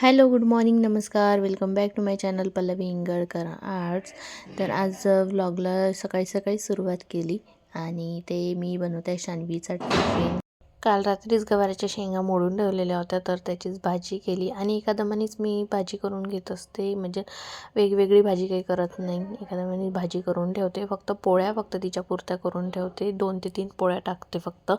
Hello good morning नमस्कार. Welcome back to my channel Pallavi Ingalkar arts. तर आज व्लॉगला सकाळी सकाळी सुरुवात केली आणि ते मी बनवते शानवीचा टिफिन काल रात्रीच गवाराच्या शेंगा मोडून ठेवलेल्या होत्या तर त्याचीच भाजी केली आणि एखादमानीच मी भाजी करून घेत असते. म्हणजे वेगवेगळी भाजी काही करत नाही. एखादमानी भाजी करून ठेवते. फक्त पोळ्या फक्त तिच्या पुरत्या करून ठेवते. दोन ते तीन पोळ्या टाकते फक्त.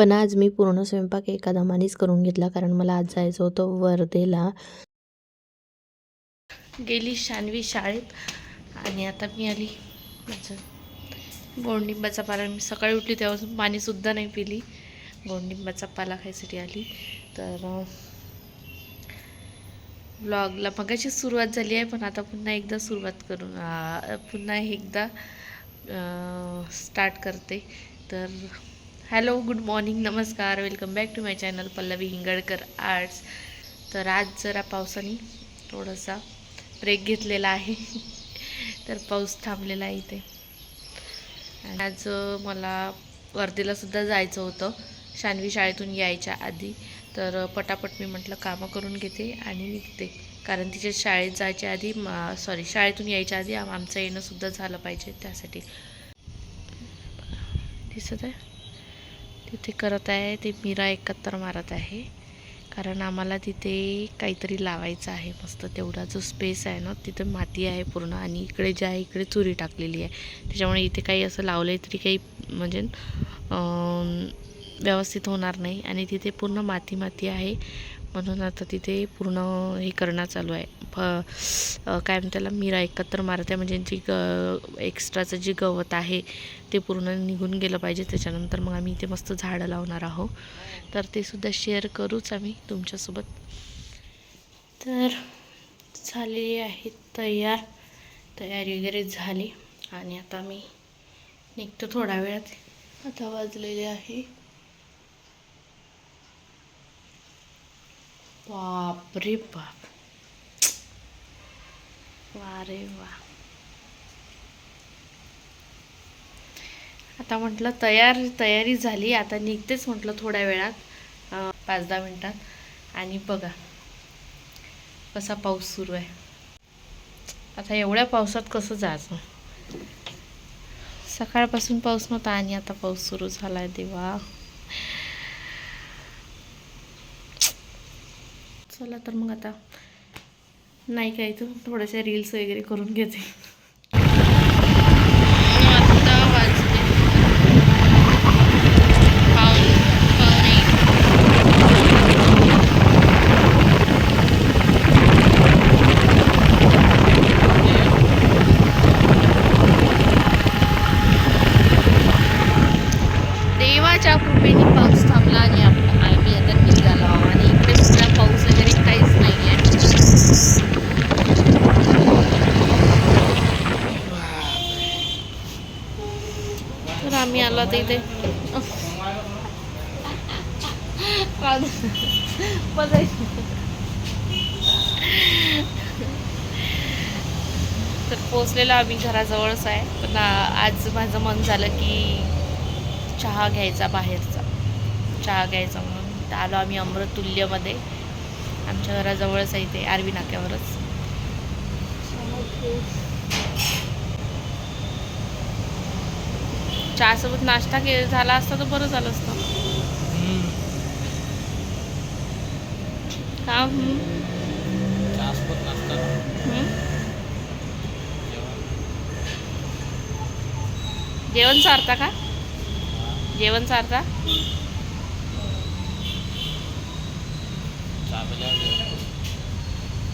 पण आज मी पूर्ण स्वयंपाक एका दमानेच करून घेतला कारण मला आज जायचं होतं वर्धेला. गेली शानवी शाळेत आणि आता मी आली माझं गोडनिंबाचा पाला. मी सकाळी उठली तेव्हापासून पाणीसुद्धा नाही पिली. गोडनिंबाचा पाला खायसाठी आली. तर ब्लॉगला मगाशी सुरुवात झाली आहे पण आता पुन्हा एकदा सुरुवात करून पुन्हा एकदा स्टार्ट करते. तर हॅलो गुड मॉर्निंग नमस्कार. Welcome back to my channel Pallavi Hingadkar arts. तर आज जरा पावसाने थोडासा ब्रेक घेतलेला आहे. तर पाऊस थांबलेला आहे इथे. आणि आज मला वर्धेलासुद्धा जायचं होतं. शानवी शाळेतून यायच्या आधी. तर पटापट मी म्हटलं कामं करून घेते आणि निघते. कारण तिच्या शाळेत जायच्या आधी सॉरी शाळेतून यायच्या आधी आमचं येणंसुद्धा झालं पाहिजे त्यासाठी. दिसत आहे तिथे करत आहे ते मीरा एकत्र मारत आहे. कारण आम्हाला तिथे काहीतरी लावायचं आहे मस्त. तेवढा जो स्पेस आहे ना तिथे माती आहे पूर्ण आणि इकडे जे आहे इकडे चुरी टाकलेली आहे. त्याच्यामुळे इथे काही असं लावलं तरी काही म्हणजे व्यवस्थित होणार नाही. आणि तिथे पूर्ण माती माती आहे. म्हणून आता तिथे पूर्ण हे करणं चालू आहे. फ काय म्हणते त्याला मीरा एकत्र मारते. म्हणजे जी ग एक्स्ट्राचं जे गवत आहे ते पूर्ण निघून गेलं पाहिजे. त्याच्यानंतर मग आम्ही इथे मस्त झाडं लावणार आहोत. तर ते सुद्धा शेअर करूच आम्ही तुमच्यासोबत. तर झालेली आहे तयार. तयारी वगैरे झाली. आणि आता मी निघतो थोड्या वेळात. आता वाजलेले आहे. बाप रे बाप. वा रे वा. आता म्हटलं तयार तयारी झाली. आता निघतेच म्हटलं थोड्या वेळात पाच दहा मिनटात. आणि बघा कसा पाऊस सुरू आहे. आता एवढ्या पावसात कसं जायचं? सकाळपासून पाऊस नव्हता आणि आता पाऊस सुरू झाला आहे देवा. चला तर मग आता नाही काय इथून थोड्याशा रील्स वगैरे करून घेते आता वाजले पाऊण पावणे देवाच्या कृपेने पाऊस थांबला आणि आपला आम्ही आता निघालो आहोत आणि इकडे सुद्धा पाऊस वगैरे काहीच नाही आहे तर इथे. तर पोचलेला आम्ही घराजवळच आहे. पण आज माझं मन झालं की चहा घ्यायचा बाहेरचा. चहा घ्यायचा म्हणून. तर आलो आम्ही अमृतुल्यमध्ये आमच्या घराजवळच आहे इथे आरवी नाक्यावरच. चहासोबत नाश्ता के झाला असता तर बरं झालं असतं. का? हं? जेवण. चारता का? जेवण चारता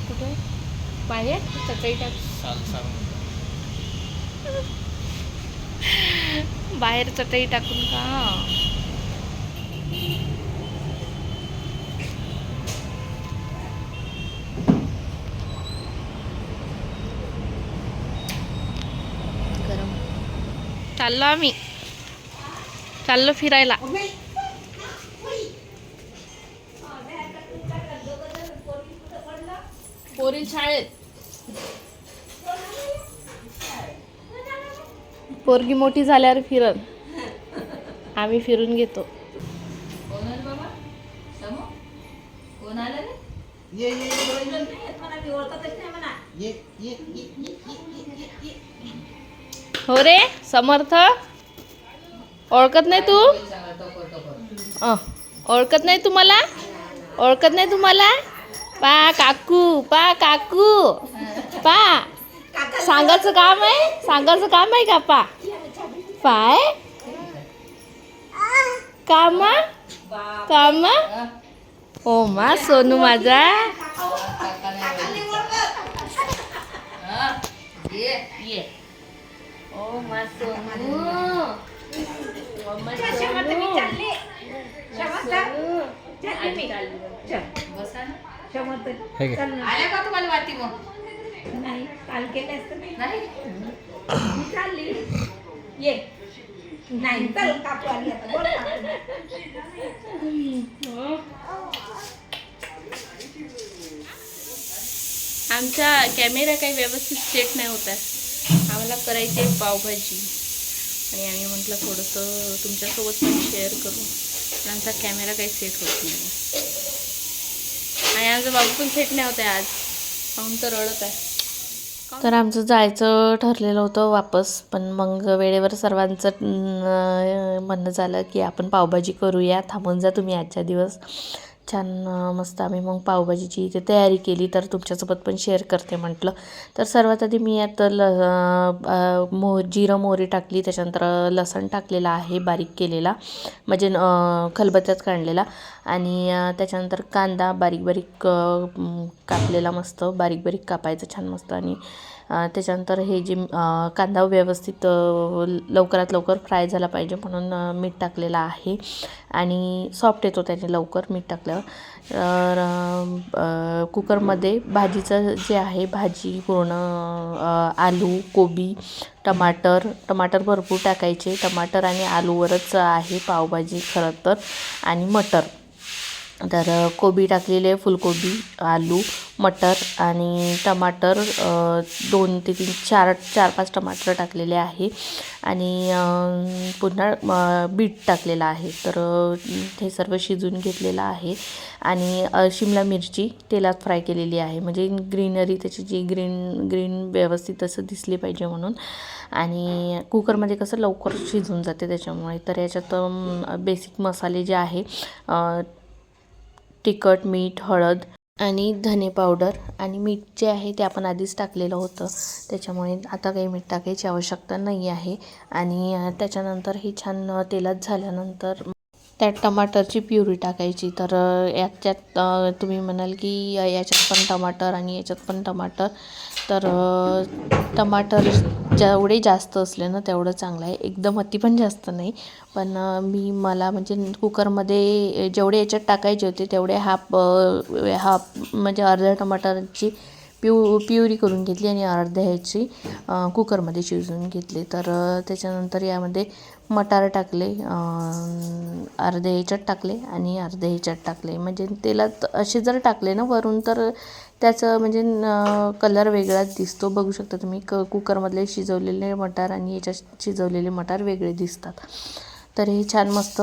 कुठे? बाहेर चटई टाक बाहेर चटई टाकून का? गरम. चाललो आम्ही. चाललो फिरायला. पोरी शाळेत. पोरगी मोठी झाल्यावर फिरत आम्ही फिरून घेतो. हो रे समर्थ. ओळखत नाही तू? ओळखत नाही तुम्हाला? ओळखत नाही तुम्हाला? पा काकू पा काकू. पा. सांगायचं काम आहे? सांगायचं काम आहे का पा? पाय. काम? काम? ओ मा सोनू माझा. ये ओ मा सोनू. बसा ना. आल्या का तुम्हाला वाटी मग? काल केलं असतं नाही. मी चालली. ये. नाही चल काकू आली आता. बोल. आमचा कॅमेरा काही व्यवस्थित सेट नाही होत आहे. आम्हाला करायची आहे पावभाजी. आणि आम्ही म्हटलं थोडंसं तुमच्यासोबत पण शेअर करू. पण आमचा कॅमेरा काही सेट होत नाही आणि आमचा बाबू पण सेट नाही होत आहे आज. पाहून तर रडत आहे. तर आमचं जायचं ठरलेलं होतं वापस पण मग वेळेवर सर्वांचं म्हणणं झालं की आपण पावभाजी करूया थांबून जा तुम्ही आजच्या दिवस. छान मस्त आम्ही मग पावभाजीची इथे तयारी केली तर तुमच्यासोबत पण शेअर करते म्हटलं. तर सर्वात आधी मी आता ल मोह मो जिरं मोहरी टाकली त्याच्यानंतर लसण टाकलेला आहे बारीक केलेला म्हणजे खलबत्त्यात काढलेला. आणि त्याच्यानंतर कांदा बारीक बारीक कापलेला मस्त बारीक बारीक कापायचं छान मस्त. आणि त्याच्यानंतर हे जे कांदा व्यवस्थित लवकरात लवकर फ्राय झाला पाहिजे म्हणून मीठ टाकलेलं आहे. आणि सॉफ्ट येतो त्याने लवकर मीठ टाकल्यावर. तर कुकरमध्ये भाजीचं जे आहे भाजी पूर्ण आलू कोबी टमाटर टमाटर भरपूर टाकायचे. टमाटर आणि आलूवरच आहे पावभाजी खरं तर. आणि मटर. तर कोबी टाकलेली आहे फुलकोबी आलू मटर आणि टमाटर दोन ते तीन चार चार पाच टमाटर टाकलेले आहे. आणि पुन्हा बीट टाकलेलं आहे. तर हे सर्व शिजून घेतलेलं आहे. आणि शिमला मिरची तेलात फ्राय केलेली आहे. म्हणजे ग्रीनरी त्याची जी ग्रीन ग्रीन व्यवस्थित असं दिसली पाहिजे म्हणून. आणि कुकरमध्ये कसं लवकर शिजून जाते त्याच्यामुळे. तर याच्यात बेसिक मसाले जे आहे तिखट मीठ हळद आणि धने पावडर आणि मीठ जे आहे ते आपण आधीच टाकलेलं होतं. त्याच्यामुळे आता काही मीठ टाकायची आवश्यकता नाही आहे. आणि त्याच्यानंतर हे छान तेलात झाल्यानंतर त्यात टमाटरची प्युरी टाकायची. तर याच्यात तुम्ही म्हणाल की याच्यात पण टमाटर आणि याच्यात पण टमाटर. तर टमाटर जेवढे जास्त असले ना तेवढं चांगलं आहे. एकदम अति पण जास्त नाही. पण मी मला म्हणजे कुकरमध्ये जेवढे याच्यात टाकायचे होते तेवढे हाफ हाफ म्हणजे अर्ध्या टमाटरची प्यु प्युरी करून घेतली आणि अर्ध्या ह्याची कुकरमध्ये शिजवून घेतली. तर त्याच्यानंतर यामध्ये मटार टाकले अर्धे ह्याच्यात टाकले आणि अर्धे ह्याच्यात टाकले. म्हणजे तेलात असे जर टाकले ना वरून तर त्याचं म्हणजे कलर वेगळाच दिसतो. बघू शकता तुम्ही क कुकरमधले शिजवलेले मटार आणि याच्यात शिजवलेले मटार वेगळे दिसतात. तर हे छान मस्त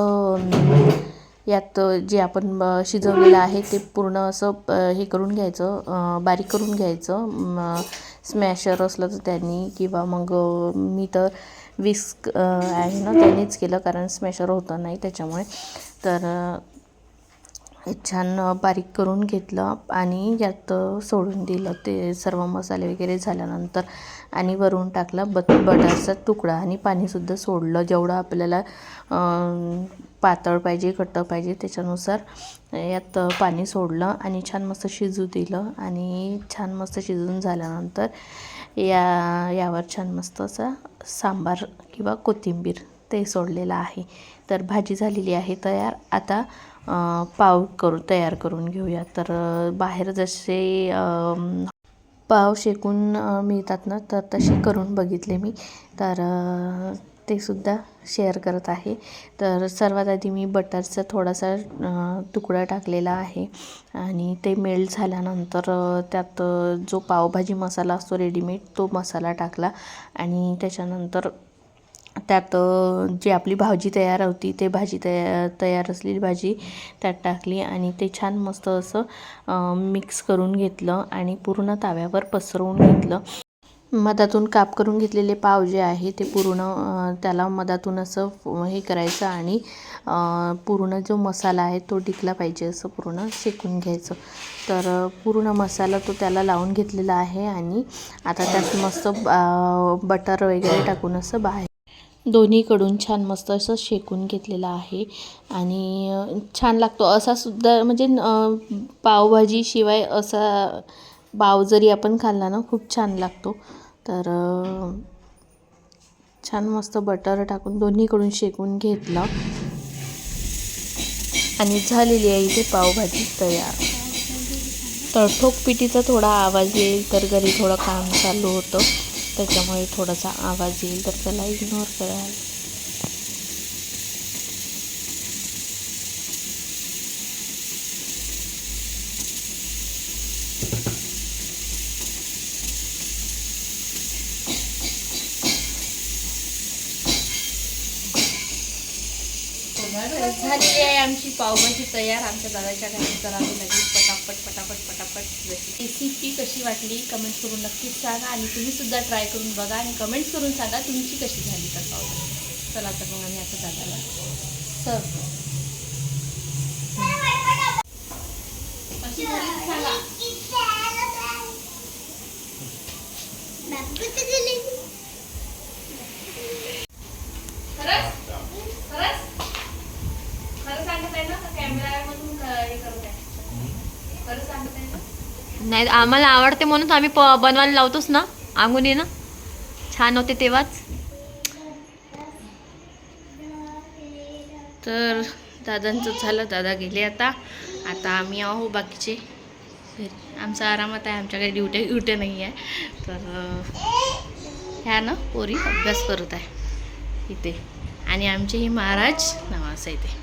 यात जे आपण शिजवलेलं आहे ते पूर्ण असं हे करून घ्यायचं बारीक करून घ्यायचं. स्मॅशर असलं तर त्यांनी किंवा मग मी तर विस्क आहे ना त्यानेच केलं कारण स्मॅशर होतं नाही त्याच्यामुळे. तर हे छान बारीक करून घेतलं आणि यात सोडून दिलं. ते सर्व मसाले वगैरे झाल्यानंतर आणि वरून टाकला बत बटरचा तुकडा आणि पाणीसुद्धा सोडलं. जेवढं आपल्याला पातळ पाहिजे घट्ट पाहिजे त्याच्यानुसार यात पाणी सोडलं आणि छान मस्त शिजू दिलं. आणि छान मस्त शिजून झाल्यानंतर या यावर छान मस्त असा सांबार किंवा कोथिंबीर ते सोडलेलं आहे. तर भाजी झालेली आहे तयार. आता पाव करू तयार करून घेऊया. तर बाहेर जसे पाव शेकून मिळतात ना तर तसे करून बघितले मी. तर ते सुद्धा शेअर करत आहे. तर सर्वात आधी मी बटरचा थोडासा तुकडा टाकलेला आहे. आणि ते मेल्ट झाल्यानंतर त्यात जो पावभाजी मसाला असतो रेडीमेड तो मसाला टाकला. आणि त्याच्यानंतर त्यात जी आपली भाजी तयार होती ते भाजी तया तयार असलेली भाजी त्यात टाकली. आणि ते छान मस्त असं मिक्स करून घेतलं. आणि पूर्ण ताव्यावर पसरवून घेतलं. मधातून काप करून घेतलेले पाव जे आहे ते पूर्ण त्याला मधातून असं हे करायचं आणि पूर्ण जो मसाला आहे तो टिकला पाहिजे असं पूर्ण शेकून घ्यायचं. तर पूर्ण मसाला तो त्याला लावून घेतलेला आहे आणि आता त्यात मस्त बटर वगैरे टाकून असं बाहेर दोन्हीकडून छान मस्त असं शेकून घेतलेलं आहे. आणि छान लागतो. असा सुद्धा म्हणजे पावभाजीशिवाय असा पाव जरी आपण खाल्ला ना खूप छान लागतो. तर छान मस्त बटर टाकून दोन्हीकडून शेकून घेतलं. आणि झालेली आहे इथे पावभाजी तयार. तर ठोकपिटीचा थोडा आवाज येईल तर घरी थोडं काम चालू होतं. त्याच्यामुळे थोडासा आवाज येईल तर त्याला इग्नोर कराल झालेली आहे आमची पावभाजी तयार आमच्या दादाच्या घरी. करावी लागेल पटापट पटापट पटापट रेसिपी. कशी वाटली? कमेंट करून नक्कीच सांगा आणि तुम्ही सुद्धा ट्राय करून बघा आणि कमेंट्स करून सांगा तुमची कशी झाली तर पावभाजी. चला तर मग आम्ही आता दादाला सर्व कशी झाली सांगा खरंच खरंच खरं सांगत आहे ना का कॅमेरामधून क- हे करत आहे खरं सांगत आहे ना नाही आम्हाला आवडते म्हणून आम्ही प बनवायला लावतोच ना अंगुनी ना. छान होते तेव्हाच. तर दादांचं झालं दादा गेले आता. आता आम्ही आहो बाकीचे. घरी आमचा आरामात आहे आमच्याकडे ड्युट्या ड्युट्या नाही आहे. तर ह्या ना पोरी अभ्यास करत आहे. इथे. आणि आमचे हे महाराज नावाचं इथे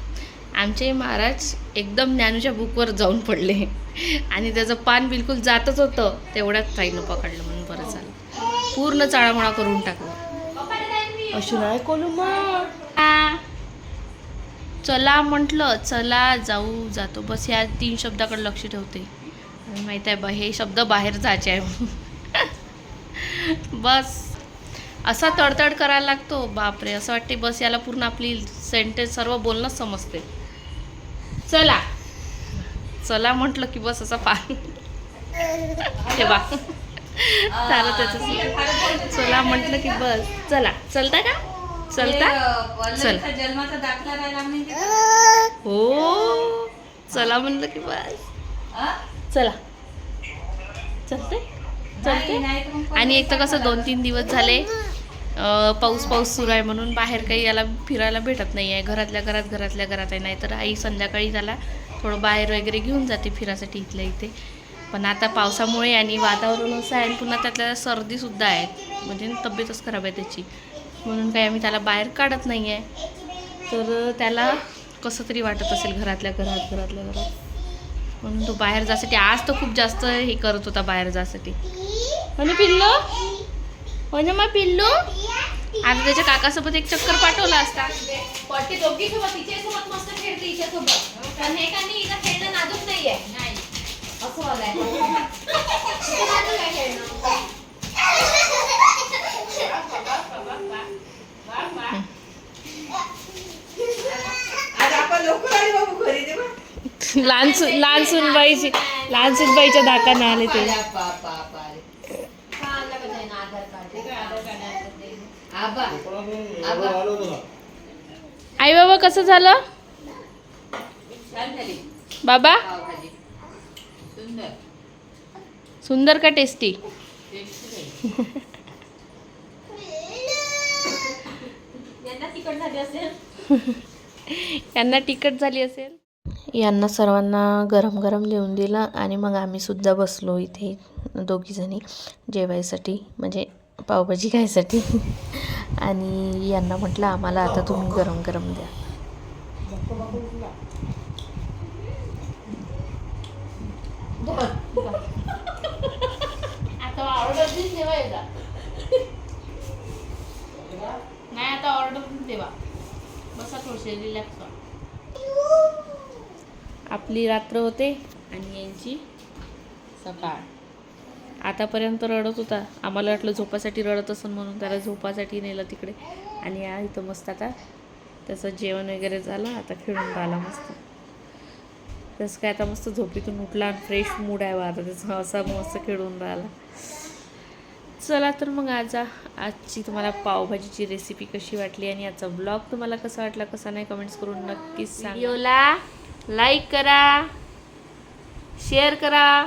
आमचे महाराज एकदम ज्ञानूच्या बुकवर जाऊन पडले. आणि त्याचं पान बिलकुल जातच होतं. तेवढ्यात ताईनं पकडलं म्हणून बरं झालं. पूर्ण चाळामोळा करून टाकलं. अशी नाही कोलू चला म्हटलं चला जाऊ जातो. बस ह्या तीन शब्दाकडे लक्ष ठेवते. माहीत आहे बा हे शब्द बाहेर जायचे आहे. बस. असा तडतड करायला लागतो. बापरे असं वाटते बस याला पूर्ण आपली सेंटेन्स सर्व बोलणंच समजते. चला. चला म्हटलं की बस असा पान ठेवा झालं त्याचं चला म्हटलं की बस. चला. चलता का? चलता? चल. जन्माचा दाखला? हो. चला म्हणलं की बस? चला. चलते? चलते? आणि एक तर कसं दोन तीन दिवस झाले. पाऊस पाऊस सुरू आहे म्हणून बाहेर काही याला फिरायला भेटत नाही आहे. घरातल्या घरात घरातल्या घरात आहे. नाही तर आई संध्याकाळी त्याला थोडं बाहेर वगैरे घेऊन जाते फिरासाठी इथल्या इथे. पण आता पावसामुळे आणि वातावरण असं आहे आणि पुन्हा त्यातल्या सर्दीसुद्धा आहे. म्हणजे तब्येतच खराब आहे त्याची. म्हणून काही आम्ही त्याला बाहेर काढत नाही आहे. तर त्याला कसं तरी वाटत असेल घरातल्या घरात घरातल्या घरात. म्हणून तो बाहेर जासाठी आज तर खूप जास्त हे करत होता बाहेर जासाठी आणि पिल्लू? म्हणजे मग पिल्लू? आता त्याच्या काकासोबत एक चक्कर पाठवला असता. पट्टी दोघी सोबत तिच्या सोबत मस्त खेळते हिच्या सोबत पण हे का नाही हिला खेळणं नाजूक नाहीये. नाही. असं वालं आहे हिचं नाजूक आहे खेळणं आज आपण लवकर आली बाबू घरी ते बघ. लहान लहान सुनबाईची लहान सुनबाईच्या धाकाने आले ते आल्या बापा, बापा आले. का आणलं का त्यानं आधार कार्ड ते काय आधार कार्ड आहे आपलं ते? आबा आबा आई बाबा कसं झालं? छान झाली. बाबा? सुंदर. सुंदर का टेस्टी? यांना तिकट झाली असेल. यांना तिखट झाली असेल? यांना सर्वांना गरम गरम लिहून दिलं आणि मग आम्ही सुद्धा बसलो इथे दोघीजणी जेवायसाठी. म्हणजे पावभाजी खायसाठी. आणि यांना म्हटलं आम्हाला आता तुम्ही गरम गरम द्या. आता ऑर्डर रिलॅक्स आपली रात्र होते आणि यांची सकाळ. आतापर्यंत रडत होता. आम्हाला वाटलं झोपासाठी रडत असेल म्हणून त्याला झोपासाठी नेलं तिकडे. आणि या इथं मस्त आता त्याचं जेवण वगैरे झालं आता खेळून राहिला मस्त. तसं काय आता मस्त झोपेतून उठला आणि फ्रेश मूड आहे आता त्याचा. असा मस्त खेळून राहिला. चला तर मग आज आजची तुम्हाला पावभाजीची रेसिपी कशी वाटली आणि याचा ब्लॉग तुम्हाला कसा वाटला कसा नाही कमेंट्स करून नक्कीच सांगा. व्हिडिओला लाईक करा शेअर करा.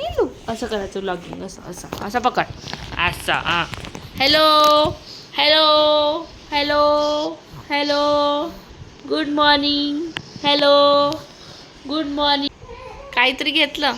पिलू असं करायचं लॉगिंग असं असं असं पकड असं हां hello hello hello hello good morning hello good morning काहीतरी घेतलं